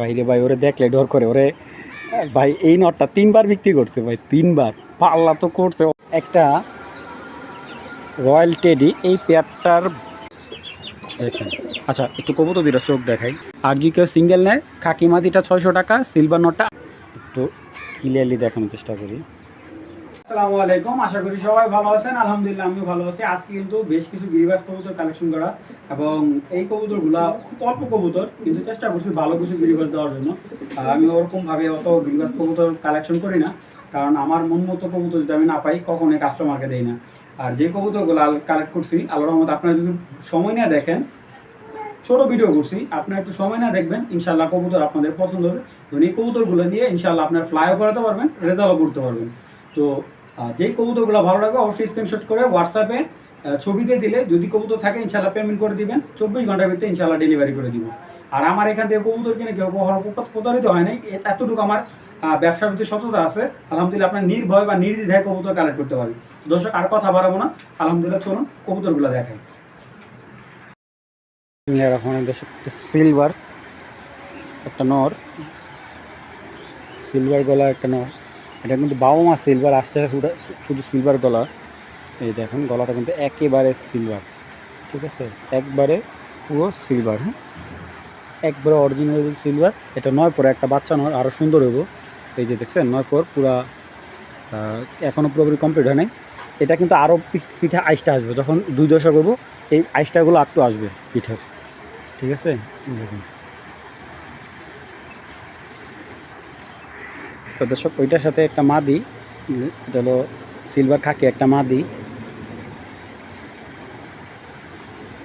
বাইরে ভাই, ওরে দেখলে ডর করে, ওরে, ভাই, এই নটটা তিনবার বিক্রি করছে ভাই, তিনবার। পাল্লা তো করছে। একটা রয়্যাল টেডি, এই পেয়ারটার দেখেন। আচ্ছা একটু কবুতর দিটা চোখ দেখাই। আর যদি কেউ সিঙ্গেল নেয় খাকি দিটা ছয়শো টাকা, সিলভার নটটা। একটু ক্লিয়ারলি দেখানোর চেষ্টা করি। আসসালামু আলাইকুম। আশা করি সবাই ভালো আছেন। আলহামদুলিল্লাহ, আমিও ভালো আছি। আজকে কিন্তু বেশ কিছু গিরিবাস কবুতর কালেকশন করা এবং এই কবুতরগুলা খুব অল্প কবুতর, কিন্তু চেষ্টা করছি ভালো কিছু গিরিবাস দেওয়ার জন্য। আমি ওরকম ভাবে অত গিরিবাস কবুতর কালেকশন করি না, কারণ আমার মন মতো কবুতর যদি আমি না পাই, কখনোই কাস্টমারকে দেই না। আর যে কবুতরগুলো কালেক্ট করছি, আল্লাহর রহমত আপনারা যদি সময় নিয়ে দেখেন, ছোট ভিডিও করছি, আপনারা একটু সময় না দেখবেন ইনশাল্লাহ কবুতর আপনাদের পছন্দ হবে। এবং এই কবুতরগুলো নিয়ে ইনশাল্লাহ আপনার ফ্লাইও করাতে পারবেন রেজাল্টও করতে পারবেন। তো যেই কবুতরগুলো ভালো লাগবে অবশ্যই স্ক্রিনশট করে হোয়াটসঅ্যাপে ছবি দিয়ে দিলে যদি কবুতর থাকে ইনশাল্লাহ পেমেন্ট করে দিবেন। চব্বিশ ঘণ্টার ভিতরে ইনশাল্লাহ ডেলিভারি করে দিব। আর আমার এখান থেকে কবুতর কিনে কেউ প্রতারিত হয় নাই। এতটুকু আমার ব্যবসার প্রতি সততা আছে। আলহামদুলিল্লাহ আপনার নির্ভয় বা নির্দ্বিধায় কবুতর কালেক্ট করতে পারি। দর্শক, আর কথা বাড়াবো না। আলহামদুলিল্লাহ, চলুন কবুতরগুলো দেখাই। সিলভার একটা নর। সিলভার গলা একটা নর। এটা কিন্তু বাবা মা সিলভার আসছে শুধু- সিলভার গলা এই দেখুন, গলাটা কিন্তু একেবারে সিলভার ঠিক আছে? একবারে পুরো সিলভার হ্যাঁ? একবারে অরিজিনাল সিলভার এটা নয় পরে, একটা বাচ্চা নয় আরও সুন্দর হইব। এই যে দেখছেন, নয় পর পুরা এখনও পুরোপুরি কমপ্লিট হয় নাই। এটা কিন্তু আরও পিঠে আইসটা আসবে। যখন দুই দশক হইব এই আইসটাগুলো একটু আসবে পিঠের। ঠিক আছে? দেখুন। তো দর্শক, ওইটার সাথে একটা মাদি, এটা হলো সিলভার খাকি একটা মাদি।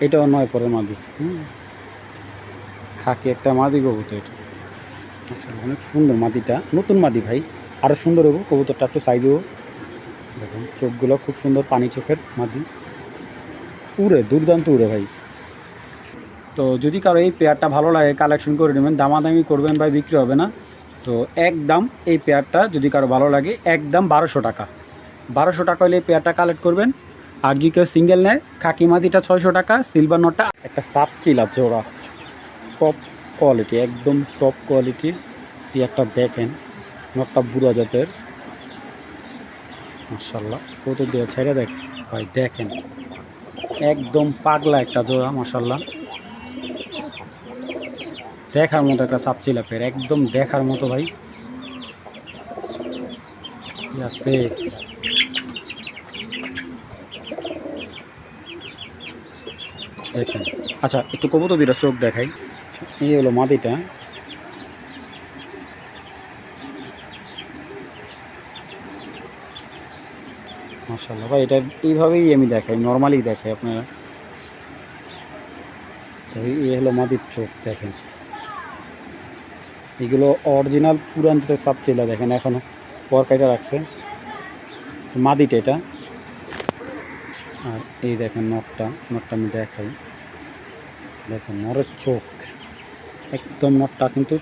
এটাও নয় পরের মাদি। হুম। খাকি একটা মাদি কবুতর এটা। আচ্ছা অনেক সুন্দর মাদিটা। নতুন মাদি ভাই আরও সুন্দর হব, কবুতরটা একটু সাইজেও দেখুন, চোখগুলো খুব সুন্দর, পানি চোখের মাদি। উড়ে, দুর্দান্ত উড়ে ভাই। তো যদি কারও এই পেয়ারটা ভালো লাগে কালেকশন করে নেবেন, দামাদামি করবেন ভাই, বিক্রি হবে না। তো একদম এই পেয়ারটা যদি কারও ভালো লাগে, একদম বারোশো টাকা। বারোশো টাকা হলে এই পেয়ারটা কালেক্ট করবেন। আর যদি কেউ সিঙ্গেল নেয় খাকি মাদিটা ছয়শো টাকা সিলভার নোটটা একটা সাপ চিলা জোড়া টপ কোয়ালিটি একদম টপ কোয়ালিটি পেয়ারটা দেখেন নটটা বুড়া জাতের। মার্শাল্লাহ কত দিয়ে ছেড়ে দেখ ভাই দেখেন। একদম পাগলা একটা জোড়া মার্শাল্লাহ দেখার মতো একটা সাপচিলা পের একদম দেখার মতো ভাই। দেখেন। আচ্ছা একটু কবুতর দুটা চোখ দেখাই। এই হলো মাদিটা মাসাল্লাহ ভাই, এটা এইভাবেই আমি দেখাই, নর্মালি দেখাই আপনারা। তো এই হলো মাদির চোখ, দেখেন। এগুলো অরিজিনাল পুরান যেটা সাপচিলা দেখেন এখনও পর কাইটা রাখছে। মাদিটা এটা। আর এই দেখেন নটটা নটটা আমি দেখাই। দেখেন, নরের চোখ। একদম নটটা কিন্তু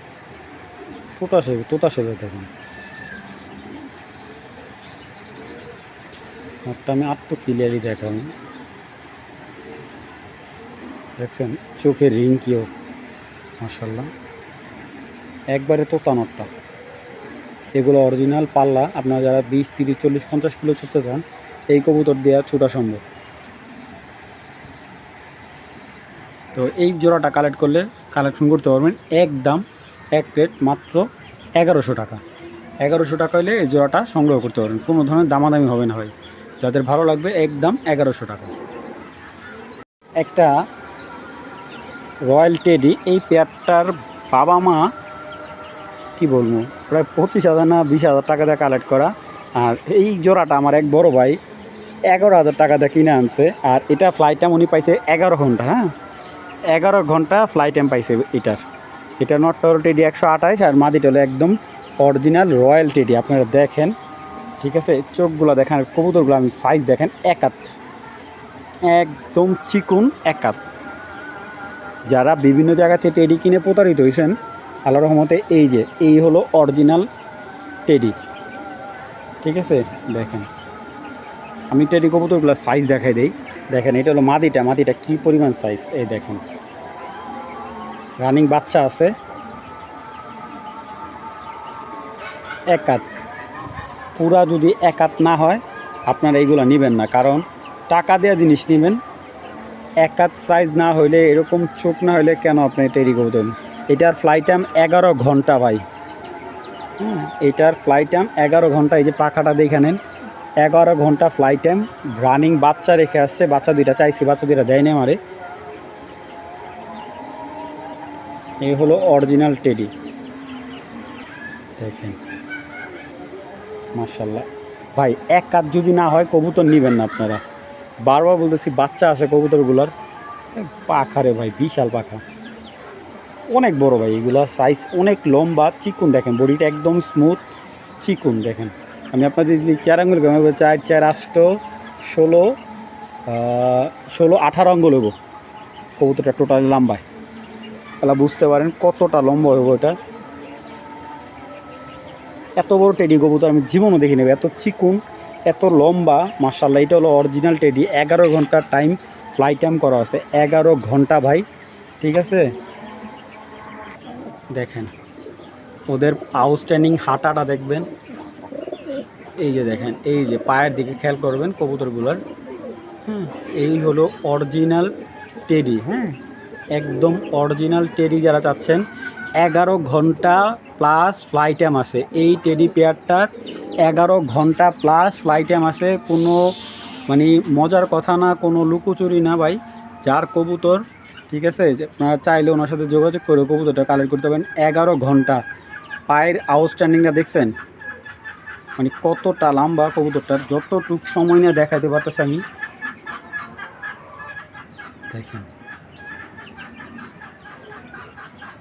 টোটা সেবে তোতা সেবে দেখেন। নটটা আমি তো ক্লিয়ারই দেখাই দেখছেন? চোখের রিং কিও মাসাল্লাহ একবারে তো নটটা এগুলো অরিজিনাল পাল্লা। আপনারা যারা বিশ, তিরিশ, চল্লিশ, পঞ্চাশ কিলো ছুটতে চান, এই কবুতর দেওয়া ছোটা সম্ভব। তো এই জোড়াটা কালেক্ট করলে কালেকশন করতে পারবেন এক দাম, এক প্লেট মাত্র এগারোশো টাকা। এগারোশো টাকা হলে এই জোড়াটা সংগ্রহ করতে পারবেন। কোনো ধরনের দামাদামি হবে না ভাই। যাদের ভালো লাগবে একদম এগারোশো টাকা। একটা রয়্যাল টেডি, এই পেয়ারটার বাবা মা কি বলব, প্রায় পঁচিশ হাজার না বিশ হাজার টাকা দিয়ে কালেক্ট করা। আর এই জোড়াটা আমার এক বড় ভাই এগারো হাজার টাকা দিয়ে কিনে আনছে। আর এটা ফ্লাইট টাইম উনি পাইছে এগারো ঘণ্টা হ্যাঁ? এগারো ঘণ্টা ফ্লাইট টাইম পাইছে এটার। এটা নট হলো টেডি একশো আঠাইশ আর মাদিটা হলো একদম অরিজিনাল রয়্যাল টেডি আপনারা দেখেন, ঠিক আছে? চোখগুলো দেখেন কবুতরগুলো আমি সাইজ দেখেন একাত। একদম চিকুন একাত। যারা বিভিন্ন জায়গা থেকে টেডি কিনে প্রতারিত হয়েছেন আল্লাহ রহমতে এই যে, এই হলো অরিজিনাল টেডি ঠিক আছে? দেখেন। আমি টেডি কবুতরগুলোর সাইজ দেখাই দেই। দেখেন, এটা হলো মাদিটা। মাদিটা কি পরিমাণ সাইজ এই দেখেন। রানিং বাচ্চা আছে। একাত পুরা যদি একাত না হয়, আপনারা এইগুলো নেবেন না। কারণ টাকা দেওয়া জিনিস নেবেন। একাত সাইজ না হইলে, এরকম চোখ না হইলে কেন আপনি টেরি করবেন এটার ফ্লাইট টাইম এগারো ঘণ্টা ভাই। হুম, এটার ফ্লাইট টাইম এগারো ঘণ্টা, এই যে পাখাটা দেখে নেন। এগারো ঘণ্টা ফ্লাইট টাইম রানিং বাচ্চা রেখে আসছে, বাচ্চা দুইটা চাইছি, বাচ্চা দুইটা দেয়নি আমারে। এই হলো অরিজিনাল টেডি দেখেন। মার্শাল্লাহ ভাই, এক কাজ যদি না হয় কবুতর নেবেন না আপনারা। বারবার বলতেছি, বাচ্চা আছে কবুতরগুলোর। পাখা রে ভাই, বিশাল পাখা। অনেক বড় ভাই এগুলা সাইজ অনেক লম্বা, চিকুন দেখেন বডিটা একদম স্মুথ চিকুন দেখেন। আমি আপনাদের যদি চার আঙ্গুল চার চার, আষ্ট, ষোলো ষোলো, আঠারো আঙ্গুল হব কবুতরটা টোটালি লম্বায়। তাহলে বুঝতে পারেন কতটা লম্বা হব এটা। এত বড় টেডি কবুতর আমি জীবনও দেখি নেব এত চিকুন, এত লম্বা মার্শাল্লাহ এটা হলো অরিজিনাল টেডি এগারো ঘণ্টার টাইম ফ্লাইট টাইম করা আছে, এগারো ঘণ্টা ভাই, ঠিক আছে? দেখেন, ওদের আউটস্ট্যান্ডিং হাঁটাটা দেখবেন। এই যে দেখেন, এই যে পায়ের দিকে খেয়াল করবেন কবুতরগুলোর। হ্যাঁ এই হলো অরিজিনাল টেডি হ্যাঁ? একদম অরিজিনাল টেডি যারা চাচ্ছেন, এগারো ঘণ্টা প্লাস ফ্লাইট টাইম আছে। এই টেডি পেয়ারটার এগারো ঘণ্টা প্লাস ফ্লাইট টাইম আছে। কোনো মানে মজার কথা না, কোনো লুকোচুরি না ভাই। যার কবুতর ঠিক আছে? আপনারা চাইলে ওনার সাথে যোগাযোগ করে কবুতরটা কালেক্ট করতে পারেন এগারো ঘণ্টা। পায়ের আউটস্ট্যান্ডিংটা দেখছেন? মানে কতটা লম্বা কবুতরটার, যতটুক সময় নিয়ে দেখাতে পারতেছে আমি। দেখেন।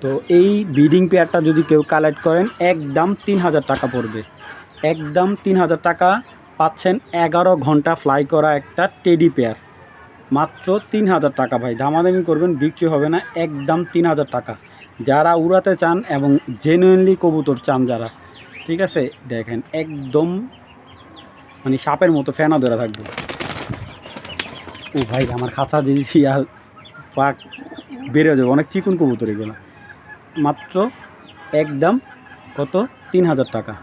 তো এই ব্রিডিং পেয়ারটা যদি কেউ কালেক্ট করেন, একদম তিন হাজার টাকা পড়বে। একদম তিন হাজার টাকা পাচ্ছেন এগারো ঘণ্টা ফ্লাই করা একটা টেডি পেয়ার মাত্র তিন হাজার টাকা ভাই। দামাদামি করবেন, বিক্রি হবে না, একদম তিন হাজার টাকা। যারা উড়াতে চান এবং জেনুইনলি কবুতর চান যারা, ঠিক আছে? দেখেন, একদম মানে সাপের মতো ফেনা ধরে থাকবে। ও ভাই, আমার খাঁচা দিয়েছি আর পাক বেড়ে যাবে। অনেক চিকুন কবুতর এগুলো। মাত্র একদম কত? তিন হাজার টাকা।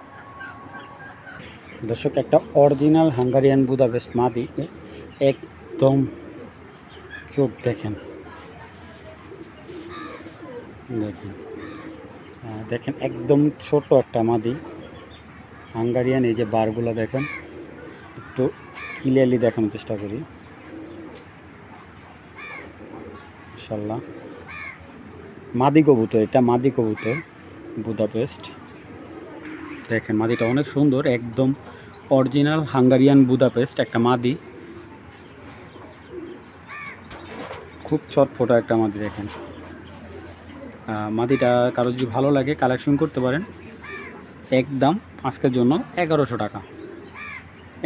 দর্শক, একটা অরিজিনাল হাঙ্গারিয়ান বুদাপেস্ট মাদি, একদম চোখ দেখেন। দেখেন। দেখেন, একদম ছোট একটা মাদি। হাঙ্গারিয়ান, এই যে বারগুলো দেখেন, একটু ক্লিয়ারলি দেখানোর চেষ্টা করি। ইনশাল্লাহ মাদি কবুতর, এটা মাদি কবুতর, বুদাপেস্ট। দেখেন, মাদিটা অনেক সুন্দর, একদম অরিজিনাল হাঙ্গারিয়ান বুদাপেস্ট, একটা মাদি। খুব ছটফটা একটা মাদি দেখেন মাদিটা কারও যদি ভালো লাগে কালেকশন করতে পারেন। একদম আজকের জন্য এগারোশো টাকা।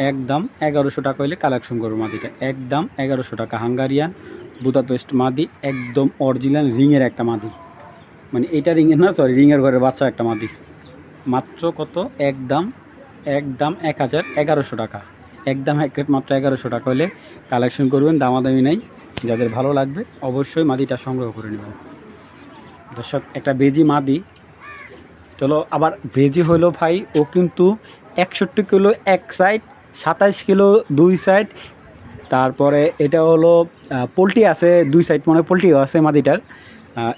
একদম এগারোশো টাকা হলে কালেকশন করব মাদিটা। একদম এগারোশো টাকা। হাঙ্গারিয়ান, বুদাপেস্ট মাদি, একদম অরিজিনাল রিংয়ের একটা মাদি। মানে এটা রিংয়ের না সরি রিংয়ের ঘরের বাচ্চা একটা মাদি। মাত্র কত? একদম একদম এক হাজার এগারোশো টাকা। একদম এক মাত্র এগারোশো টাকা হলে কালেকশন করবেন, দামাদামি নেই। যাদের ভালো লাগবে, অবশ্যই মাদিটা সংগ্রহ করে নেবেন। দর্শক, একটা বেজি মাদি। চলো, আবার বেজি হলো ভাই, ও কিন্তু একষট্টি কিলো এক সাইড, সাতাইশ কিলো দুই সাইড। তারপরে এটা হলো পোলট্রি আছে দুই সাইড মানে পোলট্রিও আছে মাদিটার।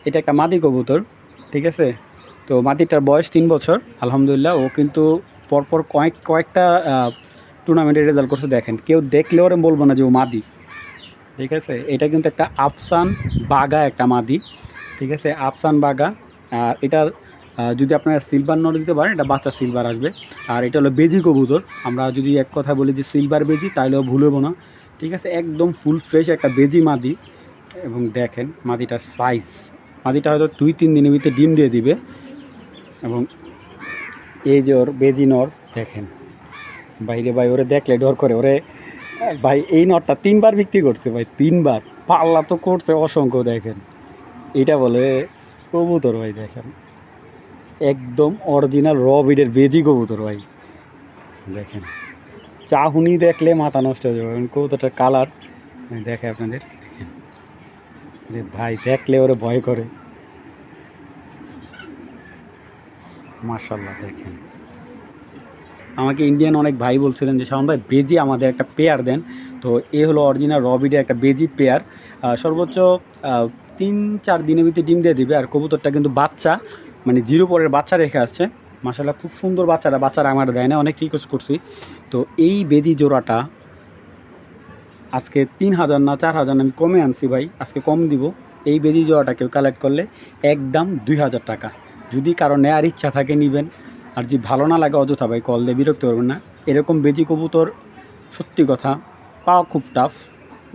এটা একটা মাদি কবুতর, ঠিক আছে? তো মাদিটার বয়স তিন বছর, আলহামদুলিল্লাহ। ও কিন্তু পরপর কয়েক, কয়েকটা টুর্নামেন্টে রেজাল্ট করছে, দেখেন। কেউ দেখলে ওরে বলব না যে ও মাদি। ঠিক আছে? এটা কিন্তু একটা আফসান বাগা একটা মাদি, ঠিক আছে? আফসান বাগা, আর এটার যদি আপনারা সিলভার নট দিতে পারেন, এটা বাচ্চা সিলভার আসবে। আর এটা হলো বেজি কবুতর। আমরা যদি এক কথা বলি যে সিলভার বেজি, তাইলেও ভুল হব না। ঠিক আছে? একদম ফুল ফ্রেশ একটা বেজি মাদি। এবং দেখেন মাদিটার সাইজ মাদিটা হয়তো দুই, তিন দিনের ভিতরে ডিম দিয়ে দিবে। এবং এই যে ওর বেজি নর, দেখেন। বাইরে ভাই, ওরে দেখলে ডর করে, ওরে ভাই, এই নটটা তিনবার বিক্রি করছে ভাই, তিনবার। পাল্লা তো করছে, অসংখ্য দেখেন। এটা বলে কবুতর ভাই, দেখেন। একদম অরিজিনাল র বিডের বেজি কবুতর ভাই। দেখেন, চাহুনি দেখলে মাথা নষ্ট হয়ে যাবে। কবুতরটার কালার দেখে আপনাদের, দেখেন। ভাই, দেখলে ওরা ভয় করে। মার্শাল্লাহ দেখেন। আমাকে ইন্ডিয়ান অনেক ভাই বলছিলেন যে, শাওন ভাই, বেজি আমাদের একটা পেয়ার দেন। তো এ হলো অরিজিনাল রবিডের একটা বেজি পেয়ার সর্বোচ্চ তিন চার দিনের ভিতরে ডিম দিয়ে দিবে। আর কবুতরটা কিন্তু বাচ্চা মানে জিরো পরের বাচ্চা রেখে আসছে। মাসাল্লাহ খুব সুন্দর বাচ্চারা বাচ্চারা আমার দেয় না, অনেক রিকোয়েস্ট করছি। তো এই বেদি জোড়াটা আজকে তিন হাজার না চার হাজার আমি কমে আনছি ভাই, আজকে কম দিব। এই বেদি জোড়াটা কেউ কালেক্ট করলে একদম দুই হাজার টাকা। যদি কারও নেয়ার ইচ্ছা থাকে, নেবেন। আর যদি ভালো না লাগে অযথা, ভাই, কল দিয়ে বিরক্ত করবেন না। এরকম বেজি কবুতর, সত্যি কথা, পাওয়া খুব টাফ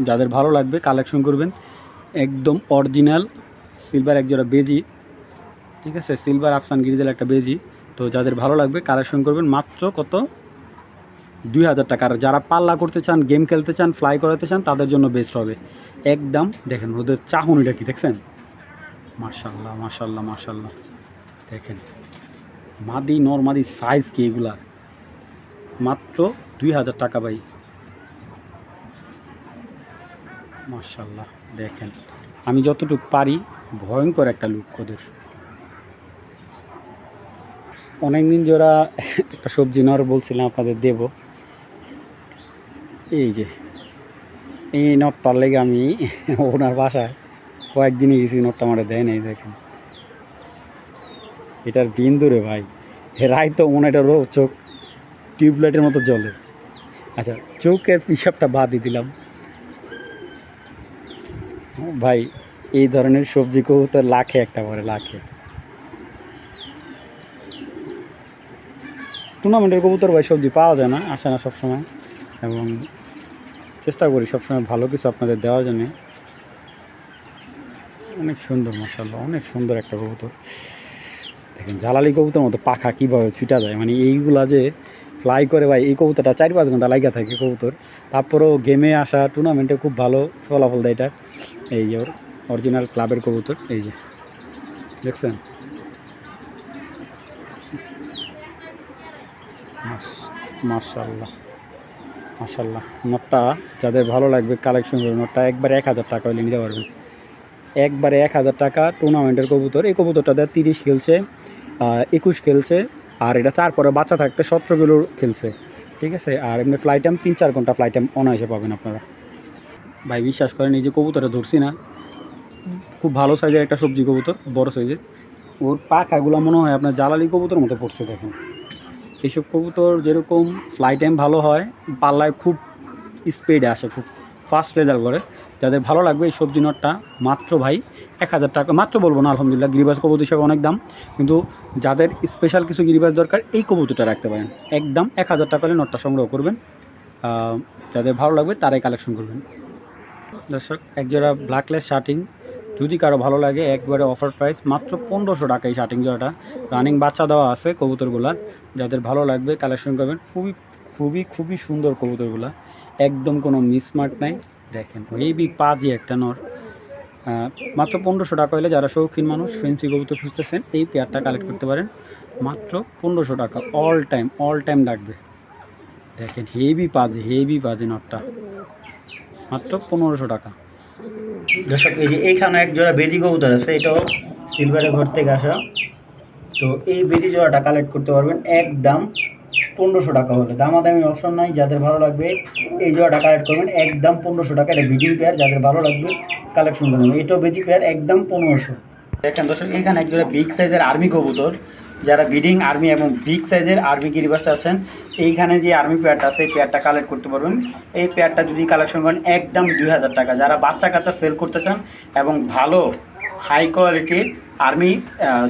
যাদের ভালো লাগবে কালেকশন করবেন। একদম অরিজিনাল সিলভার একজোড়া বেজি। ঠিক আছে? সিলভার আফসান গিরিজেল একটা বেজি। তো যাদের ভালো লাগবে কালেকশন করবেন। মাত্র কত? দুই হাজার টাকা। আর যারা পাল্লা করতে চান গেম খেলতে চান ফ্লাই করাতে চান, তাদের জন্য বেস্ট হবে। একদম, দেখেন, ওদের চাহনিটা কি, দেখছেন? মার্শাল্লাহ মার্শাল্লাহ মার্শাল্লাহ দেখেন। মাদি নর্মাদি সাইজ কি এগুলা? মাত্র দুই হাজার টাকা ভাই। মার্শাল্লাহ দেখেন। আমি যতটুকু পারি, ভয়ঙ্কর একটা লুক ওদের। অনেকদিন জোড়া একটা সবজি নেওয়ার বলছিলাম আপনাদের দেব। এই যে, এই নটটার লেগে আমি ওনার বাসায় কয়েকদিনই গেছি নটটা আমার দেয় নাই, দেখেন। এটার বিন্দু রে ভাই। রাই তো মনে এটা রো চোখ, টিউবলাইটের মতো জ্বলে। আচ্ছা চোখের পিসাবটা বাদই দিলাম। ভাই, এই ধরনের সবজি কেউ কবুতর লাখে একটা পরে লাখে। টুর্নামেন্টের কবুতর ভাই সবজি পাওয়া যায় না, আসে না সবসময়। এবং চেষ্টা করি সবসময় ভালো কিছু আপনাদের দেওয়ার জন্য। অনেক সুন্দর মশাল্লা অনেক সুন্দর একটা কবুতর। দেখেন জ্বালালি কবুতর মতো পাখা কীভাবে ছুটা যায়? মানে এইগুলা যে ফ্লাই করে ভাই, এই কবুতরটা চার পাঁচ ঘণ্টা লাগা থাকে কবুতর। তারপরেও গেমে আসা টুর্নামেন্টে খুব ভালো ফলাফল দেয় এটা। এই যে ওর অরিজিনাল ক্লাবের কবুতর, এই যে। দেখছেন? মার্শাল্লাহ মার্শাল্লাহ নোটটা যাদের ভালো লাগবে কালেকশন করবে নোটটা একবার এক হাজার টাকা হলে নিতে পারবেন। একবারে এক হাজার টাকা টুর্নামেন্টের কবুতর। এই কবুতরটাতে তিরিশ খেলছে একুশ খেলছে, আর এটা তারপরে বাচ্চা থাকতে সতেরো কিলো খেলছে। ঠিক আছে? আর এমনি ফ্লাইট টাইম তিন চার ঘণ্টা ফ্লাইট টাইম অনায়াসে পাবেন আপনারা। ভাই, বিশ্বাস করেন, এই যে কবুতরটা ধরছি না, খুব ভালো সাইজের একটা সবজি কবুতর, বড় সাইজের ওর পাখাগুলো মনে হয় আপনার জ্বালালি কবুতর মতো পড়ছে, দেখেন। এইসব কবুতর যেরকম ফ্লাই টাইম ভালো হয়, পাল্লায় খুব স্পিডে আসে, খুব ফাস্ট রেজাল্ট করে। যাদের ভালো লাগবে এই সবজি নটটা, মাত্র ভাই এক হাজার টাকা, মাত্র বলব না, আলহামদুলিল্লাহ গিরিবাস কবুতর হিসাবে অনেক দাম। কিন্তু যাদের স্পেশাল কিছু গিরিবাস দরকার, এই কবুতরটা রাখতে পারেন। একদম এক হাজার টাকা হলে নটটা সংগ্রহ করবেন। যাদের ভালো লাগবে তারাই কালেকশন করবেন। দর্শক, একজোড়া ব্ল্যাকলেস শার্টিং যদি কারও ভালো লাগে, একবারে অফার প্রাইস মাত্র পনেরোশো টাকা এই শার্টিং জোড়াটা। রানিং বাচ্চা দেওয়া আছে কবুতরগুলার। যাদের ভালো লাগবে কালেকশন করবেন। খুবই খুবই খুবই সুন্দর কবুতরগুলা। একদম কোনো মিসমার্ট নাই। দেখেন হেভি পাজি একটা নর। মাত্র পনেরোশো টাকা হলে যারা শৌখিন মানুষ ফেন্সি কবুতর খুঁজতেছেন, এই পেয়ারটা কালেক্ট করতে পারেন। মাত্র পনেরোশো টাকা অল টাইম অল টাইম লাগবে। দেখেন হেভি পাজে হেভি পাজে নটটা মাত্র পনেরোশো টাকা। দর্শক, এই যে এইখানে এক জোড়া বেজি কবুতর আছে, এটাও সিলভারের ঘর থেকে আসা। তো এই বেজি জোড়াটা কালেক্ট করতে পারবেন, একদম পনেরোশো টাকা হলে। দামাদামি অপশন নাই, যাদের ভালো লাগবে, এই জোড়াটা কালেক্ট করবেন। একদম পনেরোশো টাকা, এটা বিডিং পেয়ার যাদের ভালো লাগবে কালেকশন করবেন। এটাও বেজি পেয়ার একদম পনেরোশো। দেখেন দর্শক, এখানে এক জোড়া বিগ সাইজের আর্মি কবুতর। যারা বিডিং আর্মি এবং বিগ সাইজের আর্মি গিরিবাস আছেন, এইখানে যে আর্মি পেয়ারটা আছে, এই পেয়ারটা কালেক্ট করতে পারবেন। এই পেয়ারটা যদি কালেকশন করেন, একদম দুই হাজার টাকা। যারা বাচ্চা কাচ্চা সেল করতে চান এবং ভালো হাই কোয়ালিটির আর্মি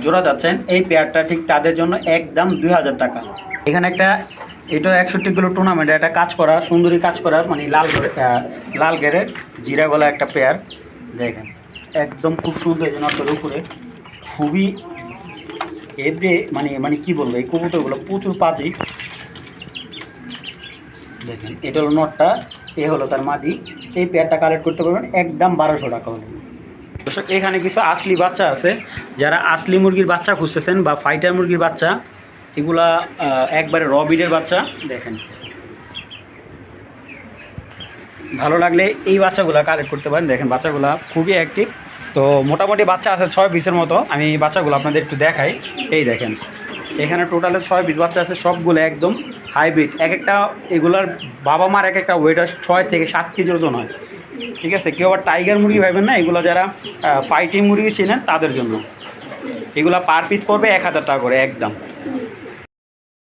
জোড়া যাচ্ছেন। এই পেয়ারটা ঠিক তাদের জন্য একদম দুই হাজার টাকা। এখানে একটা এটা একষট্টি কিলো টুর্নামেন্টে একটা কাজ করা, সুন্দরী কাজ করা মানে লাল লাল গেরের জিরা গলা একটা পেয়ার দেখেন, একদম খুব সুন্দর এই নটটার উপরে। খুবই এভরে মানে মানে কি বলব, এই কবুতরগুলো প্রচুর পাজি। দেখেন, এটা হলো নটটা এ হলো তার মাদি। এই পেয়ারটা কালেক্ট করতে পারবেন, একদম বারোশো টাকা হলে। দর্শক, এখানে কিছু আসলি বাচ্চা আছে। যারা আসলি মুরগির বাচ্চা খুঁজতেছেন বা ফাইটার মুরগির বাচ্চা, এগুলা একবারে র বিডের বাচ্চা, দেখেন। ভালো লাগলে এই বাচ্চাগুলা কালেক্ট করতে পারেন। দেখেন, বাচ্চাগুলা খুবই অ্যাক্টিভ তো মোটামুটি বাচ্চা আছে ছয় পিসের মতো। আমি বাচ্চাগুলো আপনাদের একটু দেখাই। এই দেখেন, এখানে টোটালে ছয় পিস বাচ্চা আছে, সবগুলো একদম হাইব্রিড এক একটা এগুলার বাবা মার এক একটা ওয়েট ছয় থেকে সাত কেজি ওজন হয়। ঠিক আছে? কেউ আবার টাইগার মুরগি ভাবেন না? এগুলো যারা ফাইটিং মুরগি চেনেন তাদের জন্য। এগুলো পার পিস পড়বে এক হাজার টাকা করে, একদম।